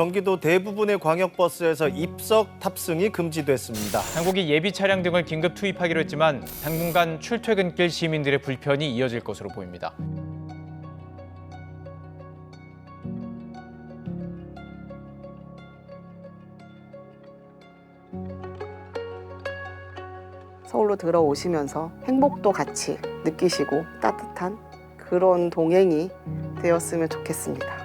경기도 대부분의 광역버스에서 입석 탑승이 금지됐습니다. 당국이 예비 차량 등을 긴급 투입하기로 했지만 당분간 출퇴근길 시민들의 불편이 이어질 것으로 보입니다. 서울로 들어오시면서 행복도 같이 느끼시고 따뜻한 그런 동행이 되었으면 좋겠습니다.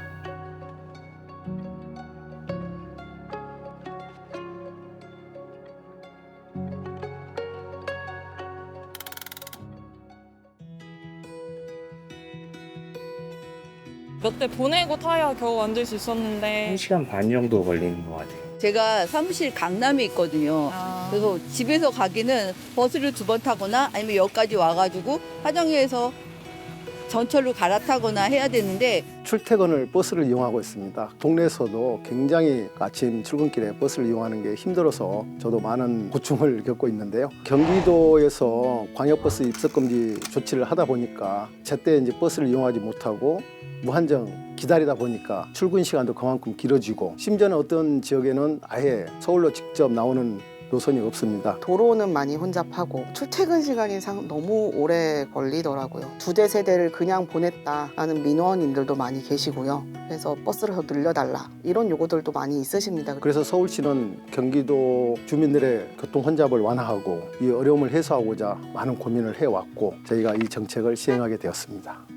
몇 대 보내고 타야 겨우 앉을 수 있었는데 1시간 반 정도 걸리는 것 같아요. 제가 사무실 강남에 있거든요. 아, 그래서 집에서 가기는 버스를 두 번 타거나 아니면 여기까지 와가지고 화정리에서 전철로 갈아타거나 해야 되는데 출퇴근을 버스를 이용하고 있습니다. 동네에서도 굉장히 아침 출근길에 버스를 이용하는 게 힘들어서 저도 많은 고충을 겪고 있는데요. 경기도에서 광역버스 입석 금지 조치를 하다 보니까 제때 이제 버스를 이용하지 못하고 무한정 기다리다 보니까 출근 시간도 그만큼 길어지고 심지어는 어떤 지역에는 아예 서울로 직접 나오는 노선이 없습니다. 도로는 많이 혼잡하고 출퇴근 시간이 상 너무 오래 걸리더라고요. 두대 세대를 그냥 보냈다라는 민원인들도 많이 계시고요. 그래서 버스를 더 늘려달라 이런 요구들도 많이 있으십니다. 그래서 서울시는 경기도 주민들의 교통 혼잡을 완화하고 이 어려움을 해소하고자 많은 고민을 해왔고 저희가 이 정책을 시행하게 되었습니다.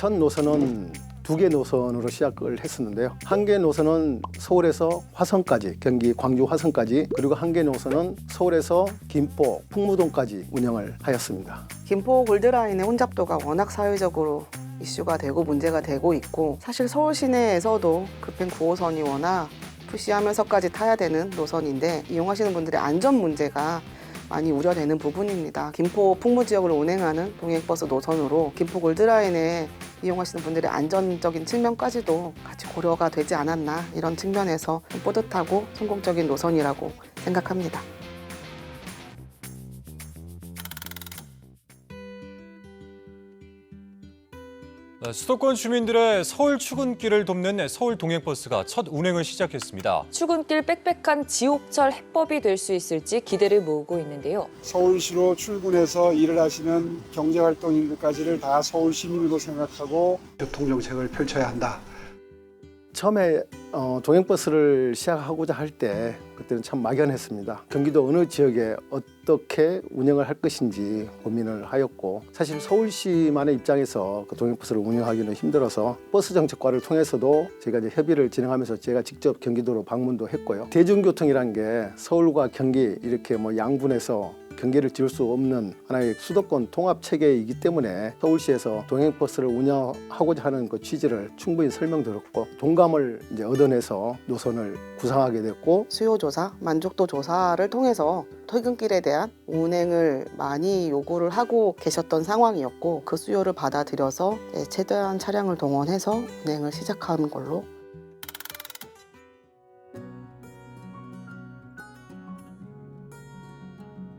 첫 노선은 두 개 노선으로 시작을 했었는데요. 한 개 노선은 서울에서 화성까지, 경기 광주 화성까지, 그리고 한 개 노선은 서울에서 김포, 풍무동까지 운영을 하였습니다. 김포 골드라인의 혼잡도가 워낙 사회적으로 이슈가 되고 문제가 되고 있고 사실 서울 시내에서도 급행 9호선이 워낙 푸시하면서까지 타야 되는 노선인데 이용하시는 분들의 안전 문제가 많이 우려되는 부분입니다. 김포 풍무 지역을 운행하는 동행버스 노선으로 김포 골드라인에 이용하시는 분들의 안전적인 측면까지도 같이 고려가 되지 않았나 이런 측면에서 좀 뿌듯하고 성공적인 노선이라고 생각합니다. 수도권 주민들의 서울 출근길을 돕는 서울 동행버스가 첫 운행을 시작했습니다. 출근길 빽빽한 지옥철 해법이 될 수 있을지 기대를 모으고 있는데요. 서울시로 출근해서 일을 하시는 경제활동인들까지를 다 서울 시민으로 생각하고 교통정책을 펼쳐야 한다. 처음에 어, 동행버스를 시작하고자 할 때 그때는 참 막연했습니다. 경기도 어느 지역에 어떻게 운영을 할 것인지 고민을 하였고 사실 서울시만의 입장에서 그 동행버스를 운영하기는 힘들어서 버스 정책과를 통해서도 제가 이제 협의를 진행하면서 제가 직접 경기도로 방문도 했고요. 대중교통이라는 게 서울과 경기 이렇게 뭐 양분해서 경계를 지을 수 없는 하나의 수도권 통합 체계이기 때문에 서울시에서 동행버스를 운영하고자 하는 그 취지를 충분히 설명드렸고 동감을 이제 얻어내서 노선을 구상하게 됐고 수요 조 사, 만족도 조사를 통해서 퇴근길에 대한 운행을 많이 요구를 하고 계셨던 상황이었고 그 수요를 받아들여서 네, 최대한 차량을 동원해서 운행을 시작하는 걸로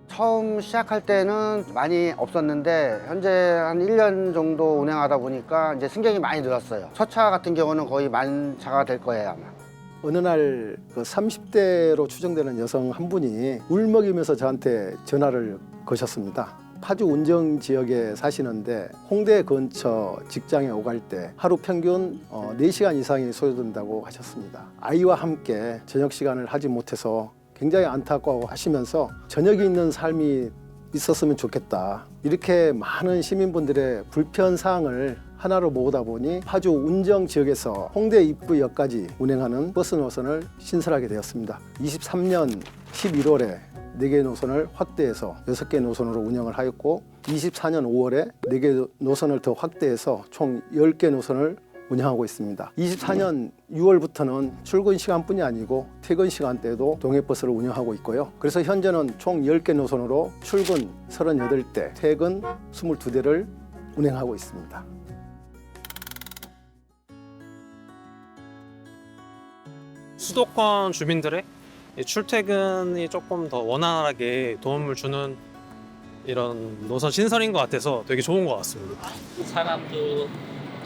처음 시작할 때는 많이 없었는데 현재 한 1년 정도 운행하다 보니까 이제 승객이 많이 늘었어요. 첫 차 같은 경우는 거의 만 차가 될 거예요 아마. 어느 날 그 30대로 추정되는 여성 한 분이 울먹이면서 저한테 전화를 거셨습니다. 파주 운정 지역에 사시는데 홍대 근처 직장에 오갈 때 하루 평균 어, 4시간 이상이 소요된다고 하셨습니다. 아이와 함께 저녁 시간을 하지 못해서 굉장히 안타까워 하시면서 저녁이 있는 삶이 있었으면 좋겠다. 이렇게 많은 시민분들의 불편 사항을 하나로 모으다 보니 파주 운정 지역에서 홍대 입구역까지 운행하는 버스 노선을 신설하게 되었습니다. 23년 11월에 4개 노선을 확대해서 6개 노선으로 운영을 하였고 24년 5월에 4개 노선을 더 확대해서 총 10개 노선을 운영하고 있습니다. 24년 6월부터는 출근 시간뿐이 아니고 퇴근 시간대도 동해버스를 운영하고 있고요. 그래서 현재는 총 10개 노선으로 출근 38대, 퇴근 22대를 운행하고 있습니다. 수도권 주민들의 이 출퇴근이 조금 더 원활하게 도움을 주는 이런 노선 신설인 것 같아서 되게 좋은 것 같습니다. 사람도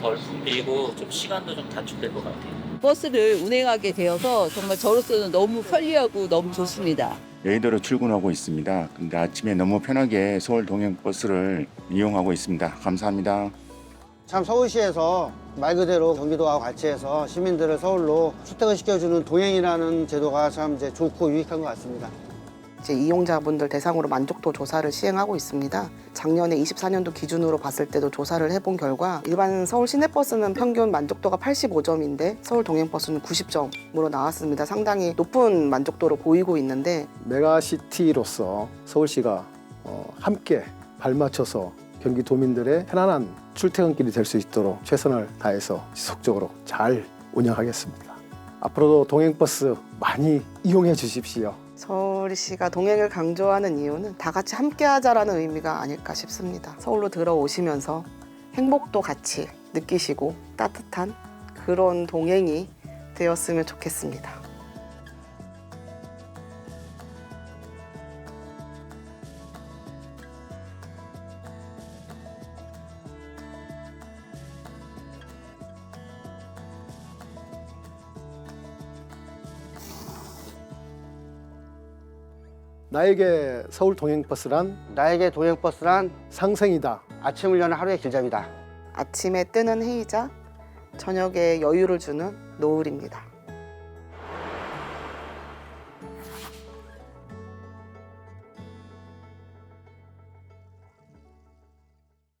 덜 붐비고 좀 시간도 좀 단축될 것 같아요. 버스를 운행하게 되어서 정말 저로서는 너무 편리하고 너무 좋습니다. 여의도로 출근하고 있습니다. 근데 아침에 너무 편하게 서울 동행 버스를 이용하고 있습니다. 감사합니다. 참 서울시에서 말 그대로 경기도와 같이 해서 시민들을 서울로 출퇴근 시켜주는 동행이라는 제도가 참 이제 좋고 유익한 것 같습니다. 이제 이용자분들 대상으로 만족도 조사를 시행하고 있습니다. 작년에 24년도 기준으로 봤을 때도 조사를 해본 결과 일반 서울 시내버스는 평균 만족도가 85점인데 서울 동행버스는 90점으로 나왔습니다. 상당히 높은 만족도로 보이고 있는데 메가시티로서 서울시가 어, 함께 발맞춰서 경기도민들의 편안한 출퇴근길이 될 수 있도록 최선을 다해서 지속적으로 잘 운영하겠습니다. 앞으로도 동행버스 많이 이용해 주십시오. 서울시가 동행을 강조하는 이유는 다 같이 함께하자라는 의미가 아닐까 싶습니다. 서울로 들어오시면서 행복도 같이 느끼시고 따뜻한 그런 동행이 되었으면 좋겠습니다. 나에게 서울 동행버스란 나에게 동행버스란 상생이다. 아침을 여는 하루의 길잡이다. 아침에 뜨는 해이자 저녁에 여유를 주는 노을입니다.